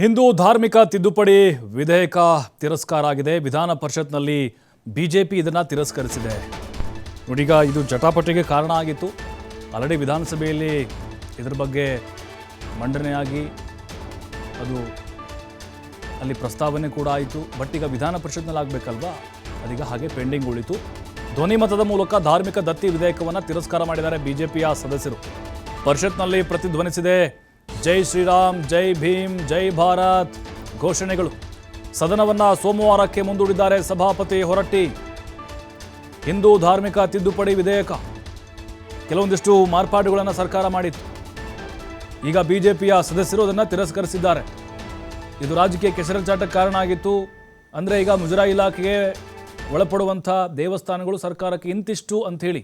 ಹಿಂದೂ ಧಾರ್ಮಿಕ ತಿದ್ದುಪಡಿ ವಿಧೇಯಕ ತಿರಸ್ಕಾರ ಆಗಿದೆ. ವಿಧಾನ ಪರಿಷತ್ನಲ್ಲಿ ಬಿಜೆಪಿ ಇದನ್ನು ತಿರಸ್ಕರಿಸಿದೆ. ನೋಡೀಗ ಇದು ಜಟಾಪಟಿಗೆ ಕಾರಣ ಆಗಿತ್ತು. ಆಲ್ರೆಡಿ ವಿಧಾನಸಭೆಯಲ್ಲಿ ಇದರ ಬಗ್ಗೆ ಮಂಡನೆಯಾಗಿ ಅದು ಅಲ್ಲಿ ಪ್ರಸ್ತಾವನೆ ಕೂಡ ಆಯಿತು. ಬಟ್ ಈಗ ವಿಧಾನ ಪರಿಷತ್ನಲ್ಲಿ ಆಗಬೇಕಲ್ವಾ? ಅದೀಗ ಹಾಗೆ ಪೆಂಡಿಂಗ್ ಉಳಿತು. ಧ್ವನಿ ಮತದ ಮೂಲಕ ಧಾರ್ಮಿಕ ದತ್ತಿ ವಿಧೇಯಕವನ್ನು ತಿರಸ್ಕಾರ ಮಾಡಿದ್ದಾರೆ ಬಿಜೆಪಿಯ ಸದಸ್ಯರು. ಪರಿಷತ್ನಲ್ಲಿ ಪ್ರತಿಧ್ವನಿಸಿದೆ ಜೈ ಶ್ರೀರಾಮ್, ಜೈ ಭೀಮ್, ಜೈ ಭಾರತ್ ಘೋಷಣೆಗಳು. ಸದನವನ್ನ ಸೋಮವಾರಕ್ಕೆ ಮುಂದೂಡಿದ್ದಾರೆ ಸಭಾಪತಿ ಹೊರಟ್ಟಿ. ಹಿಂದೂ ಧಾರ್ಮಿಕ ತಿದ್ದುಪಡಿ ವಿಧೇಯಕ. ಕೆಲವೊಂದಿಷ್ಟು ಮಾರ್ಪಾಡುಗಳನ್ನು ಸರ್ಕಾರ ಮಾಡಿತ್ತು. ಈಗ ಬಿಜೆಪಿಯ ಸದಸ್ಯರು ಅದನ್ನು ತಿರಸ್ಕರಿಸಿದ್ದಾರೆ. ಇದು ರಾಜಕೀಯ ಕೆಸರಚಾಟಕ್ಕೆ ಕಾರಣ ಆಗಿತ್ತು. ಅಂದರೆ ಈಗ ಮುಜರಾಯಿ ಇಲಾಖೆಗೆ ಒಳಪಡುವಂಥ ದೇವಸ್ಥಾನಗಳು ಸರ್ಕಾರಕ್ಕೆ ಇಂತಿಷ್ಟು ಅಂಥೇಳಿ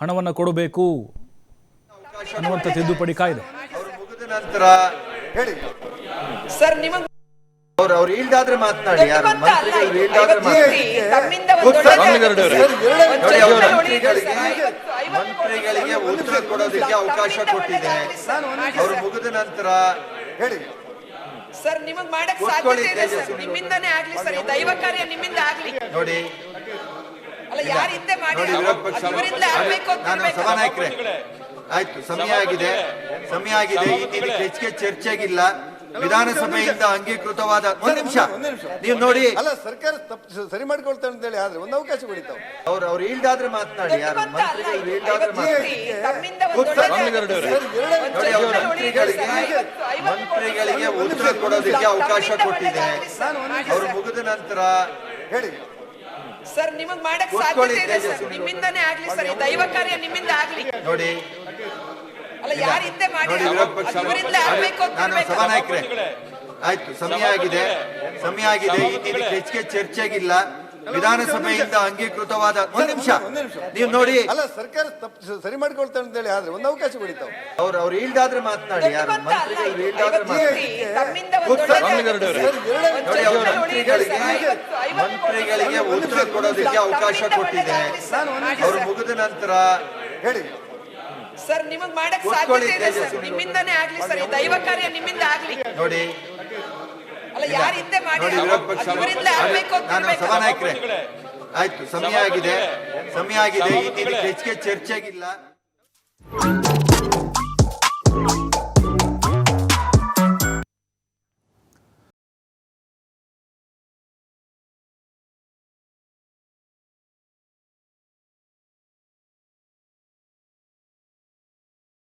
ಹಣವನ್ನು ಕೊಡಬೇಕು ಅನ್ನುವಂಥ ತಿದ್ದುಪಡಿ ಕಾಯ್ದೆ. ನಂತರ ಹೇಳಿ ಸರ್ ನಿಮಗೆ ಅವ್ರು ಅವ್ರು ಈಲ್ಡಾದ್ರೆ ಮಾತನಾಡಿ ಯಾರು ಮಂತ್ರಿಗಳು ಮಂತ್ರಿಗಳಿಗೆ ಉತ್ತರ ಕೊಡೋದಕ್ಕೆ ಅವಕಾಶ ಕೊಟ್ಟಿದೆ ಅವ್ರು ಮುಗಿದ ನಂತರ ಹೇಳಿ ಸರ್ ನಿಮಗ್ ಮಾಡಕ್ ಸಾಧ್ಯತೆ ಇದೆ ಸರ್ ನಿಮ್ಮಿಂದಾನೇ ಆಗ್ಲಿ ಸರ್ ಈ ದೈವ ಕಾರ್ಯ ನಿಮ್ಮಿಂದ ಆಗ್ಲಿ ನೋಡಿ ಅಲ್ಲ ಯಾರು ಹಿಂದೆ ಮಾಡಿ ವಿರೋಧ ಆಗ್ಬೇಕು ಅಂತ ಆಯ್ತು ಸಮಯ ಆಗಿದೆ. ಸಮಯ ಆಗಿದೆ. ಇದಕ್ಕೆ ಹೆಚ್ಚಿಗೆ ಚರ್ಚೆಗಿಲ್ಲ. ವಿಧಾನಸಭೆಯಿಂದ ಅಂಗೀಕೃತವಾದ ಒಂದ್ ನಿಮಿಷ. ಒಂದ್ ನಿಮಿಷ. ನೀವು ನೋಡಿ. ಅಲ್ಲ ಸರ್ಕಾರ ತಪ್ಪು ಸರಿ ಮಾಡ್ಕೊಳ್ತಾರೆ ಅಂತ ಹೇಳಿ ಆದ್ರೆ ಒಂದು ಅವಕಾಶ ಕೊಡಿತಾವ್. ಅವ್ರು ಅವ್ರು ಇಲ್ದಾದ್ರೆ ಮಾತನಾಡಿ ಯಾರು? ಮಂತ್ರಿಗಳು ಈಲ್ಡಾದ್ರೆ ಮಂತ್ರಿಗಳಿಗೆ ಮಂತ್ರಿಗಳಿಗೆ ಉತ್ತರ ಕೊಡೋದಕ್ಕೆ ಅವಕಾಶ ಕೊಟ್ಟಿದೆ. ಅವ್ರು ಮುಗಿದ ನಂತರ ಹೇಳಿ. ಸರ್ ನಿಮಗ್ ಮಾಡಕ್ ಸಾಧ್ಯತೆ ಇದೆ ಸರ್. ನಿಮ್ಮಿಂದಾನೇ ಆಗ್ಲಿ ಸರ್. ಈ ದೈವ ಕಾರ್ಯ ನಿಮ್ಮಿಂದ ಆಗ್ಲಿ. ನೋಡಿ ಸಭಾನಾಯಕರೇ. ಆಯ್ತು ಸಮಯ ಆಗಿದೆ. ಸಮಯ ಆಗಿದೆ. ಹೆಚ್ಚಿಗೆ ಚರ್ಚೆಗಿಲ್ಲ. ವಿಧಾನಸಭೆಯಿಂದ ಅಂಗೀಕೃತವಾದ ಒಂದ್ ನಿಮಿಷ. ನೀವು ನೋಡಿ. ಅಲ್ಲ ಸರ್ಕಾರ ತಪ್ಪು ಸರಿ ಮಾಡ್ಕೊಳ್ತಾರೆ ಅಂತ ಹೇಳಿ ಆದ್ರೆ ಒಂದು ಅವಕಾಶ ಕೊಡಿತಾವ್. ಅವ್ರು ಅವ್ರು ಈಲ್ಡಾದ್ರೆ ಮಾತನಾಡಿ ಯಾರು? ಮಂತ್ರಿಗಳು ಈಲ್ಡಾದ್ರೆ ಮಂತ್ರಿಗಳಿಗೆ ಉತ್ತರ ಕೊಡೋದಕ್ಕೆ ಅವಕಾಶ ಕೊಟ್ಟಿದೆ. ಅವ್ರು ಮುಗಿದ ನಂತರ ಹೇಳಿ. ಸರ್ ನಿಮಗ್ ಮಾಡಕ್ ಸಾಧ್ಯತೆ ಇದೆ ಸರ್ ನಿಮ್ಮಿಂದನೇ ಆಗ್ಲಿ ಸರ್ ಈ ದೈವ ಕಾರ್ಯ ನಿಮ್ಮಿಂದ ಆಗ್ಲಿ. ನೋಡಿ. ಅಲ್ಲ ಯಾರು ಹಿಂದೆ ಮಾಡಿ ಇವರಿಂದ ಆಗ್ಬೇಕು ನಾನು ಆಯ್ತು ಸಮಯ ಆಗಿದೆ. ಸಮಯ ಆಗಿದೆ. ಈ ಹೆಚ್ಚಿಗೆ ಚರ್ಚೆ ಆಗಿಲ್ಲ